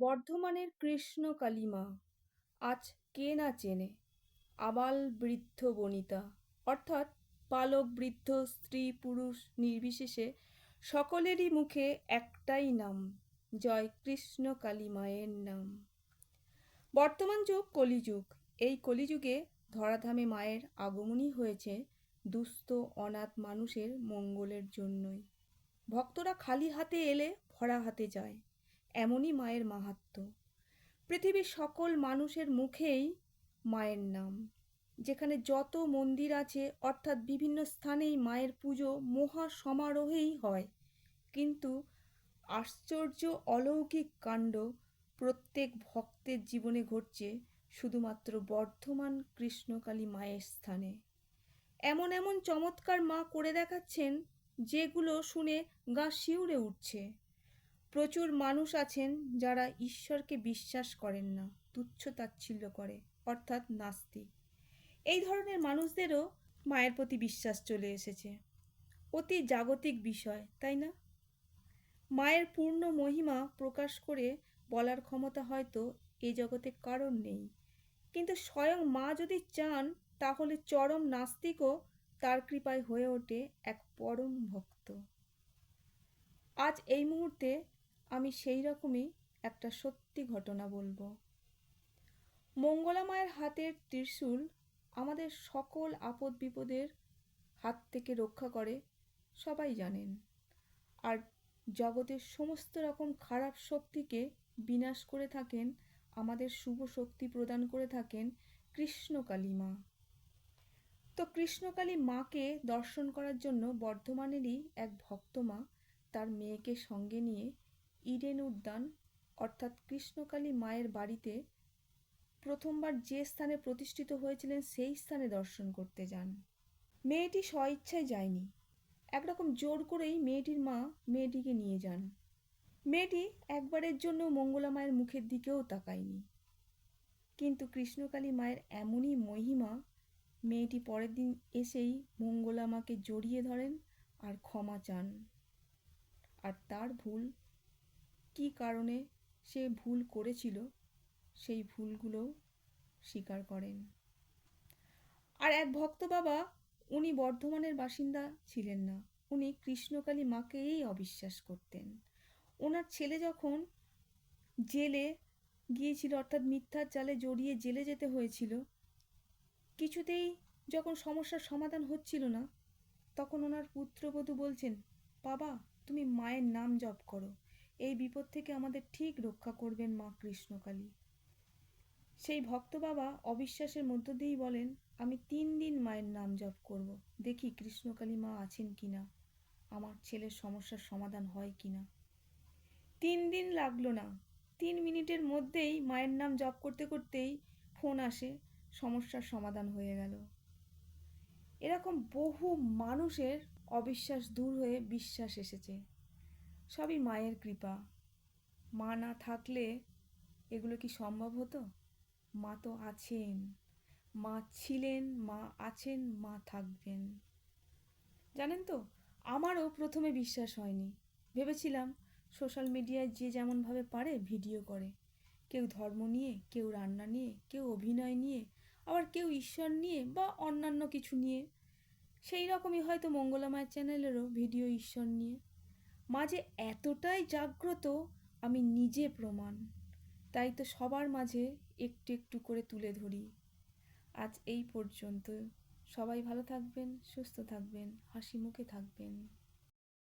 বর্ধমানের কৃষ্ণ কালিমা। আজ কে না চেনে? আবাল বৃদ্ধ বনিতা। অর্থাৎ বালক বৃদ্ধ, স্ত্রী, পুরুষ নির্বিশেষে সকলেরই মুখে একটাই নাম, জয় কৃষ্ণ কালী মায়ের নাম। বর্তমান যুগ কলিযুগ। এই কলিযুগে ধরাধামে মায়ের আগমনই হয়েছে দুস্থ, অনাথ মানুষের মঙ্গলের জন্যই। ভক্তরা খালি হাতে এলে ভরা হাতে যায়। এমনই মায়ের মাহাত্ম্য পৃথিবীর সকল মানুষের মুখেই মায়ের নাম। যেখানে যত মন্দির আছে, অর্থাৎ বিভিন্ন স্থানেই মায়ের পুজো মহা সমারোহেই হয়। কিন্তু আশ্চর্য অলৌকিক কাণ্ড প্রত্যেক ভক্তের জীবনে ঘটছে শুধুমাত্র বর্ধমান কৃষ্ণকালী মায়ের স্থানে। এমন এমন চমৎকার মা করে দেখাচ্ছেন, যেগুলো শুনে গা শিউরে উঠছে। প্রচুর মানুষ আছেন যারা ঈশ্বরকে বিশ্বাস করেন না, তুচ্ছ তাচ্ছিল্য করে, অর্থাৎ নাস্তিক। এই ধরনের মানুষদেরও মায়ের প্রতি বিশ্বাস চলে এসেছে। অতি জাগতিক বিষয়, তাই না? মায়ের পূর্ণ মহিমা প্রকাশ করে বলার ক্ষমতা হয়তো এ জগতে কারণ নেই। কিন্তু স্বয়ং মা যদি চান, তাহলে চরম নাস্তিকও তার কৃপায় হয়ে ওঠে এক পরম ভক্ত। আজ এই মুহূর্তে আমি সেই রকমই একটা সত্যি ঘটনা বলব। মঙ্গলা মায়ের হাতের ত্রিশূল আমাদের সকল আপদ বিপদের হাত থেকে রক্ষা করে, সবাই জানেন। আর জগতের সমস্ত রকম খারাপ শক্তিকে বিনাশ করে থাকেন, আমাদের শুভ শক্তি প্রদান করে থাকেন কৃষ্ণকালী মা। তো কৃষ্ণকালী মাকে দর্শন করার জন্য বর্ধমানেরই এক ভক্ত মা তার মেয়েকে সঙ্গে নিয়ে ইডেন উদ্যান, অর্থাৎ কৃষ্ণকালী মায়ের বাড়িতে প্রথমবার যে স্থানে প্রতিষ্ঠিত হয়েছিলেন সেই স্থানে দর্শন করতে যান। মেয়েটি স্বইচ্ছায় যায়নি। একরকম জোর করেই মেয়েটির মা মেয়েটিকে নিয়ে যান। মেয়েটি একবারের জন্য মঙ্গলা মায়ের মুখের দিকেও তাকায়নি। কিন্তু কৃষ্ণকালী মায়ের এমনই মহিমা, মেয়েটি পরের দিন এসেই মঙ্গলা মাকে জড়িয়ে ধরেন আর ক্ষমা চান। আর তার ভুল কি কারণে সে ভুল করেছিল, সেই ভুলগুলোও স্বীকার করেন। আর এক ভক্ত বাবা, উনি বর্ধমানের বাসিন্দা ছিলেন না। উনি কৃষ্ণকালী মাকেই অবিশ্বাস করতেন। ওনার ছেলে যখন জেলে গিয়েছিল, অর্থাৎ মিথ্যার জালে জড়িয়ে জেলে যেতে হয়েছিল, কিছুতেই যখন সমস্যার সমাধান হচ্ছিল না, তখন ওনার পুত্রবধূ বলছেন, বাবা, তুমি মায়ের নাম জপ করো। এই বিপদ থেকে আমাদের ঠিক রক্ষা করবেন মা কৃষ্ণকালী। সেই ভক্ত বাবা অবিশ্বাসের মধ্য দিয়েই বলেন, আমি তিন দিন মায়ের নাম জপ করব। দেখি কৃষ্ণকালী মা আছেন কি না আমার ছেলের সমস্যার সমাধান হয় কি না তিন দিন লাগল না। তিন মিনিটের মধ্যেই মায়ের নাম জপ করতে করতেই ফোন আসে, সমস্যার সমাধান হয়ে গেল। এরকম বহু মানুষের অবিশ্বাস দূর হয়ে বিশ্বাস এসেছে। সবই মায়ের কৃপা। মা না থাকলে এগুলো কি সম্ভব হতো? মা তো আছেন। মা ছিলেন, মা আছেন, মা থাকবেন। জানেন তো, আমারও প্রথমে বিশ্বাস হয়নি। ভেবেছিলাম সোশ্যাল মিডিয়ায় যে যেমনভাবে পারে ভিডিও করে। কেউ ধর্ম নিয়ে, কেউ রান্না নিয়ে, কেউ অভিনয় নিয়ে, আবার কেউ ঈশ্বর নিয়ে বা অন্যান্য কিছু নিয়ে। সেই রকমই হয়তো মঙ্গলামায়ের চ্যানেলেরও ভিডিও ঈশ্বর নিয়ে। মাঝে এতটাই জাগ্রত, আমি নিজে প্রমাণ। তাই তো সবার মাঝে একটু একটু করে তুলে ধরি। আজ এই পর্যন্ত। সবাই ভালো থাকবেন, সুস্থ থাকবেন, হাসি মুখে থাকবেন।